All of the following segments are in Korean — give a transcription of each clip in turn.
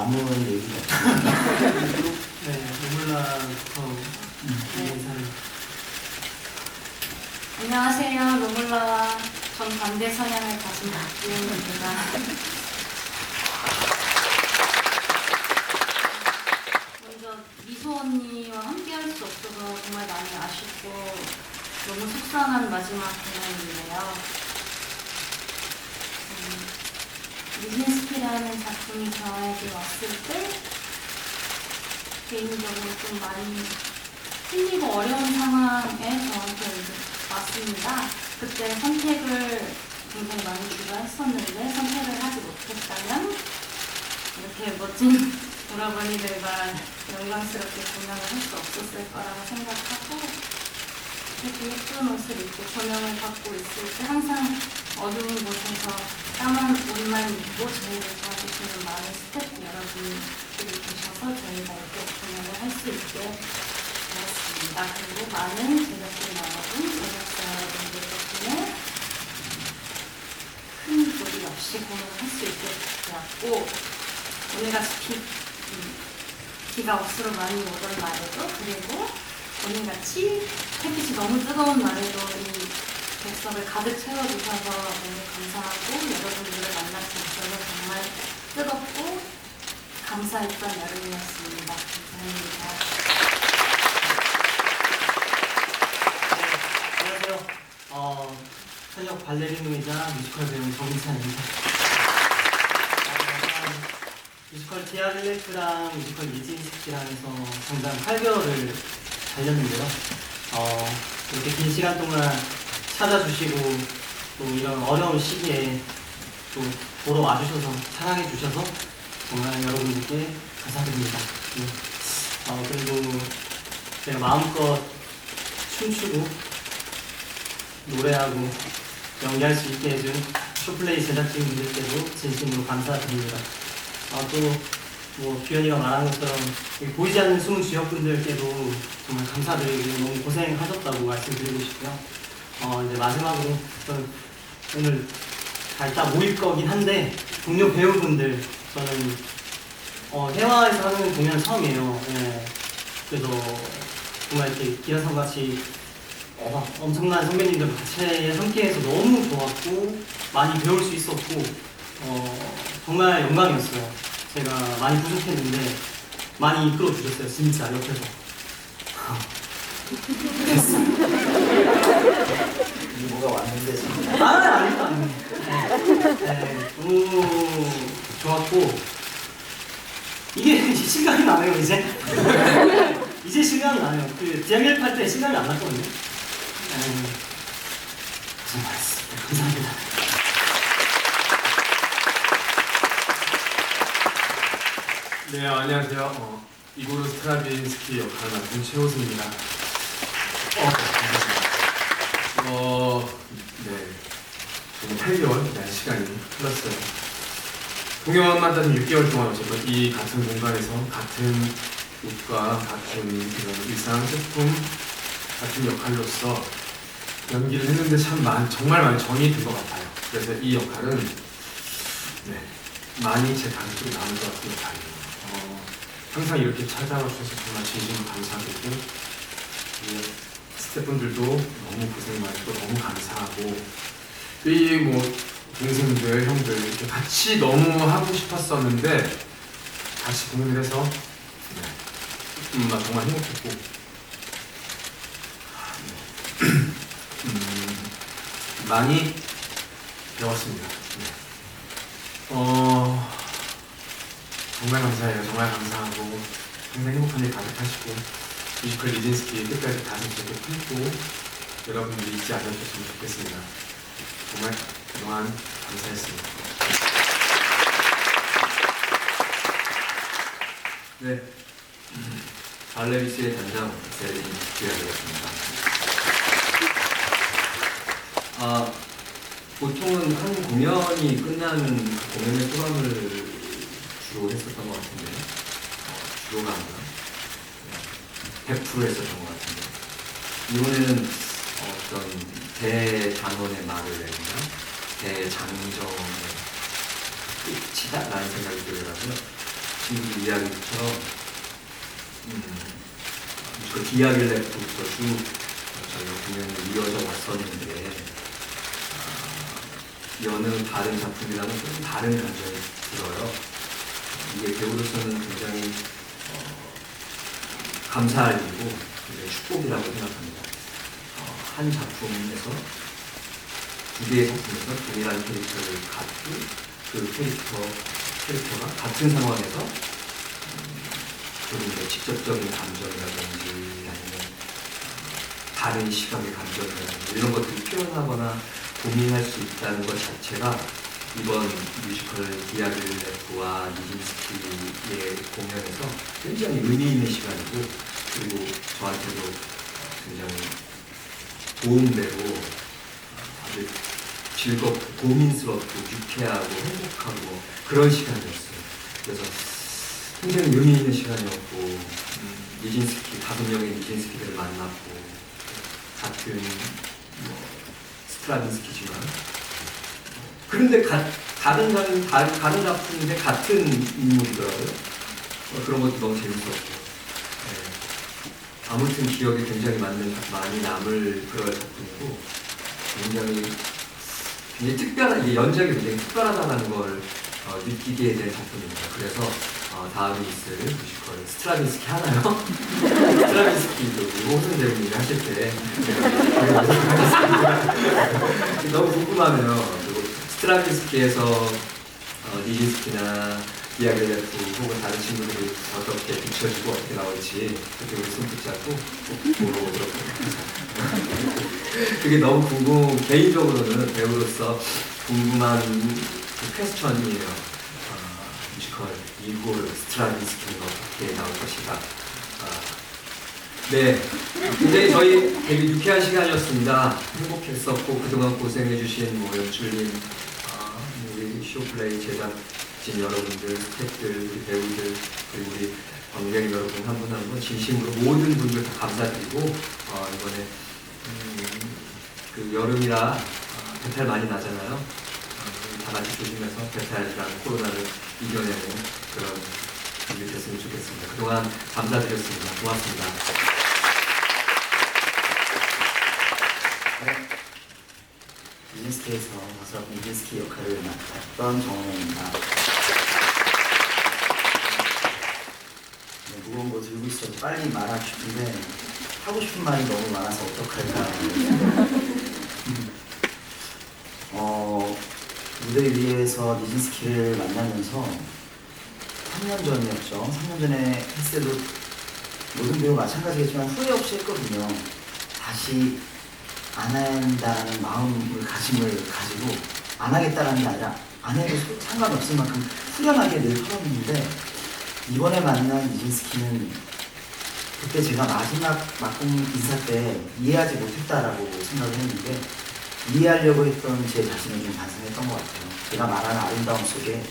아무런 얘기가 네, 노물라부터 인사를. 안녕하세요. 노블라와 정반대 성향을 가진 박지훈입니다. 먼저 미소 언니와 함께 할 수 없어서 정말 많이 아쉽고 너무 속상한 마지막 공연인데요. 음, 리진스키라는 작품이 저에게 왔을 때 개인적으로 좀 많이 힘들고 어려운 상황에 저한테 이제 왔습니다. 그때 선택을 굉장히 많이 주려 했었는데 선택을 하지 못했다면 이렇게 멋진 오라버니들과 영광스럽게 공연을 할 수 없었을 거라고 생각하고 이렇게 예쁜 옷을 입고 조명을 받고 있을 때 항상 어두운 곳에서 까만 옷만 입고 저희를 도와주시는 많은 스태프 여러분들이 계셔서 저희가 이렇게 공연을 할 수 있게 되었습니다. 그리고 많은 제작진 여러분, 제작자 여러분들 덕분에 큰 무리 없이 공연을 할 수 있게 되었고 오늘같이 비, 음, 비가 억수로 많이 오던 날에도 그리고 오늘같이 햇빛이 너무 뜨거운 날에도 이 객석을 가득 채워주셔서 너무 감사하고 여러분들을 만날 수 있어서 정말 뜨겁고 감사했던 여름이었습니다. 감사합니다. 안녕하세요. 어, 현역 발레리노이자 뮤지컬 배우 정민찬입니다. 어, 뮤지컬 디아릴레트랑 뮤지컬 이진스키랑 해서 장장 8개월을 달렸는데요. 어, 이렇게 긴 시간 동안 찾아주시고 또 이런 어려운 시기에 또 보러 와주셔서 사랑해 주셔서 정말 여러분들께 감사드립니다. 네. 어, 그리고 제가 마음껏 춤추고 노래하고 연기할 수 있게 해준 쇼플레이 제작진분들께도 진심으로 감사드립니다. 아, 또뭐 규현이가 말한 것처럼 보이지 않는 숨은 주역분들께도 정말 감사드리고 너무 고생하셨다고 말씀드리고 싶고요. 어, 이제 마지막으로 저는 오늘 다 이따 모일 거긴 한데 동료 배우분들 저는 어, 해화에서 하는 공연 처음이에요. 예. 그래서 정말 이렇게 기라성 같이 어, 엄청난 선배님들 같이 함께해서 너무 좋았고 많이 배울 수 있었고 어, 정말 영광이었어요. 제가 많이 부족했는데 많이 이끌어 주셨어요. 진짜 옆에서. 뭐가 왔는데 지금 아, 아닙니다. 네, 네, 너무 좋았고 이게 실감이 나네요 이제. 이제 실감이 나네요. 그 디아겔 팔때 실감이 안 났거든요. 네, 고생하셨습니다. 감사합니다. 네, 안녕하세요. 어, 이고르 스트라빈스키 역할을 맡은 최호승입니다. 어, 반갑습니다. 어, 네. 지금 8개월 네, 시간이 흘렀어요. 공연만 따지면 6개월 동안 어쨌든 이 같은 공간에서 같은 옷과 같은 그런 일상 소품 같은 역할로서 연기를 했는데 참 많, 정말 많이 정이 든 것 같아요. 그래서 이 역할은 네, 많이 제 가슴속에 남을 것 같은 역할이에요. 어, 항상 이렇게 찾아와 주셔서 정말 진심으로 감사드리고 이 스태프분들도 너무 고생 많고 너무 감사하고 이 뭐 동생들, 형들 이렇게 같이 너무 하고 싶었었는데 같이 공연을 해서 네, 음, 나 정말 행복했고 음, 많이 배웠습니다. 네. 어, 정말 감사해요. 정말 감사하고 항상 행복한 일 가득하시고 뮤지컬 리진스키 끝까지 이렇게 품고 여러분들이 잊지 않으셨으면 좋겠습니다. 정말 그동안 감사했습니다. 네. 발레리스의 단장 세린 기라되겠습니다. 아, 보통은 한 공연이 끝나는 그 공연의 소감을 주로 했었던 것 같은데, 어, 주로가 아니라 네, 100% 했었던 것 같은데, 이번에는 어떤 대단원의 말을 내거나 대장정의 끝이다라는 생각이 들더라고요. 친구들 이야기처럼 음, 그 디아길레프부터 쭉 저희가 공연이 이어져 왔었는데 아, 여느 다른 작품이랑은 좀 다른 감정이 들어요. 이게 배우로서는 굉장히 어, 감사할 일이고 축복이라고 생각합니다. 어, 한 작품에서 두 개의 작품에서 동일한 캐릭터를 갖고 그 캐릭터 캐릭터가 같은 상황에서 음, 조금 더 직접적인 감정이라든지 아니면 어, 다른 시각의 감정이라든지 이런 것들을 표현하거나 고민할 수 있다는 것 자체가 이번 뮤지컬 디아블레프와 니진스키의 공연에서 굉장히 의미 있는 시간이고 그리고 저한테도 굉장히 도움되고 아주 즐겁고 고민스럽고 유쾌하고 행복하고 그런 시간이었어요. 그래서 굉장히 의미 있는 시간이었고 음, 니진스키 다섯 명의 니진스키들을 만났고 같은 뭐, 스트라빈스키지만 그런데 가, 다른 다른 다른 작품인데 같은 인물이더라고요. 어, 그런 것도 너무 재밌었고 네. 아무튼 기억에 굉장히 많은 많이 남을 그런 작품이고 굉장히 굉장히 특별한 이게 연작이 굉장히 특별하다는 걸 어, 느끼게 된 작품입니다. 그래서 어, 다음에 있을 뮤지컬 스트라빈스키 하나요? 스트라빈스키도 호승 배우님이 하실 때 너무 궁금하네요. 스트라빈스키에서 어, 니진스키나 디아겔레프 혹은 다른 친구들이 어떻게 비춰지고 어떻게 나올지 그때 우리 손 붙잡고 꼭 보러 오도록. 그게 너무 궁금, 개인적으로는 배우로서 궁금한 그 퀘스천이에요. 아, 뮤지컬 이골 스트라빈스키는 어떻게 나올 것인가. 아, 네, 굉장히 저희 되게 유쾌한 시간이었습니다. 행복했었고 그동안 고생해주신 뭐 연출님, 쇼플레이 제작진 여러분들, 스태프들, 배우들, 그리고 우리 관객 여러분 한 분 한분 진심으로 모든 분들 다 감사드리고 어, 이번에 음, 그 여름이라 아, 배탈 많이 나잖아요. 어, 다 같이 조심해서 배탈이랑 코로나를 이겨내는 그런 준비 됐으면 좋겠습니다. 그동안 감사드렸습니다. 고맙습니다. 니진스키에서 니진스키 역할을 맡았던 정원입니다. 네, 무거운 거 들고 있어서 빨리 말하고 싶은데 하고 싶은 말이 너무 많아서 어떡할까. 음. 어, 무대 위에서 니진스키를 만나면서 3년 전이었죠. 3년 전에 했을 때도 모든 배우 마찬가지겠지만 후회 없이 했거든요. 다시 안 한다는 마음을 가짐을 가지고 안 하겠다라는 게 아니라 안 해도 소- 상관없을 만큼 후련하게 늘 털었는데 이번에 만난 이진스키는 그때 제가 마지막 막공 인사 때 이해하지 못했다라고 생각을 했는데 이해하려고 했던 제 자신을 좀 반성했던 것 같아요. 제가 말하는 아름다움 속에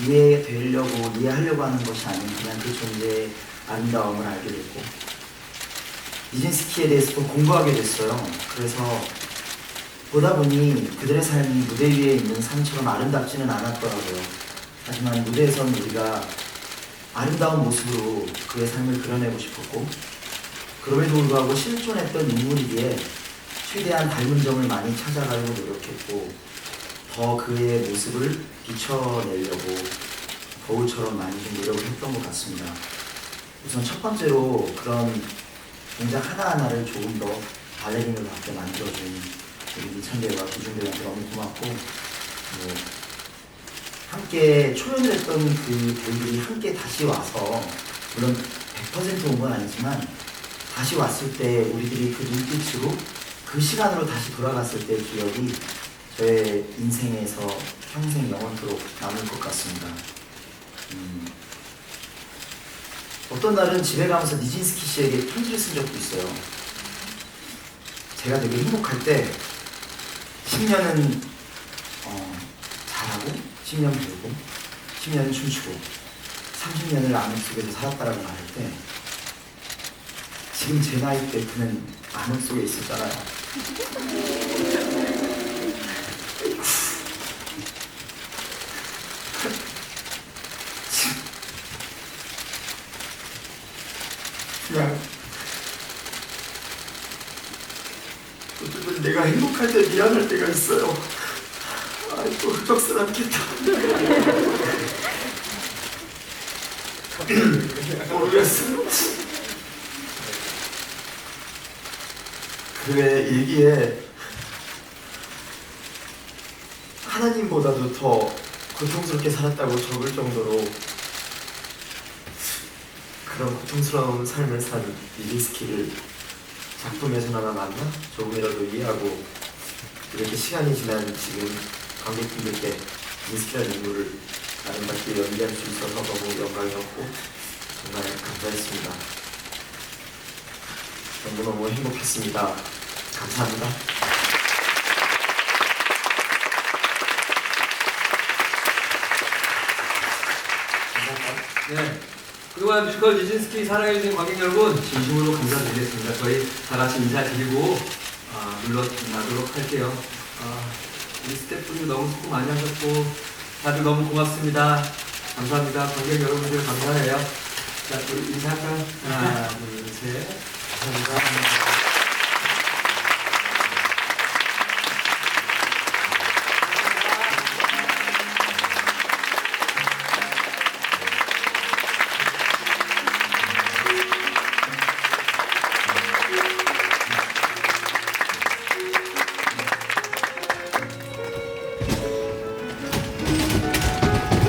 이해되려고 이해하려고 하는 것이 아닌 그냥 그 존재의 아름다움을 알게 됐고 이진스키에 대해서 또 공부하게 됐어요. 그래서 보다 보니 그들의 삶이 무대 위에 있는 삶처럼 아름답지는 않았더라고요. 하지만 무대에선 우리가 아름다운 모습으로 그의 삶을 그려내고 싶었고 그럼에도 불구하고 실존했던 인물이기에 최대한 닮은 점을 많이 찾아가려고 노력했고 더 그의 모습을 비춰내려고 거울처럼 많이 좀 노력을 했던 것 같습니다. 우선 첫 번째로 그런 동작 하나하나를 조금 더 발레린을 받게 만들어준 우리 민찬배와 기준배한테 너무 고맙고 뭐 함께 초연을 했던 그 배우들이 함께 다시 와서 물론 100%온 건 아니지만 다시 왔을 때 우리들이 그 눈빛으로 그 시간으로 다시 돌아갔을 때 기억이 저의 인생에서 평생 영원토록 남을 것 같습니다. 음, 어떤 날은 집에 가면서 니진스키 씨에게 편지를 쓴 적도 있어요. 제가 되게 행복할 때 10년은 어, 잘하고 10년 배우고 10년은 춤추고 30년을 암흑 속에서 살았다라고 말할 때 지금 제 나이 때 그는 암흑 속에 있었잖아요. 그리고 내가 행복 할 때 미안할 때가 있어요. 아이고 흑적스럽겠다. 모르겠어요. 그 일기에 하나님보다도 더 고통스럽게 살았다고 적을 정도로 그런 고통스러운 삶을 산 이리스키를 작품에서나마 만나 조금이라도 이해하고 이렇게 시간이 지난 지금 관객분들께 이리스키라는 인물을 아름답게 연기할 수 있어서 너무 영광이었고 정말 감사했습니다. 너무너무 행복했습니다. 감사합니다. 네. 그동안 뮤지컬 니진스키 사랑해주신 관객 여러분 진심으로 감사드리겠습니다. 저희 다 같이 인사드리고 아, 물러나도록 할게요. 아, 우리 스태프분들 너무 수고 많이 하셨고 다들 너무 고맙습니다. 감사합니다. 관객 여러분들 감사해요. 자, 우리 인사할까요? 하나, 둘, 셋. 감사합니다.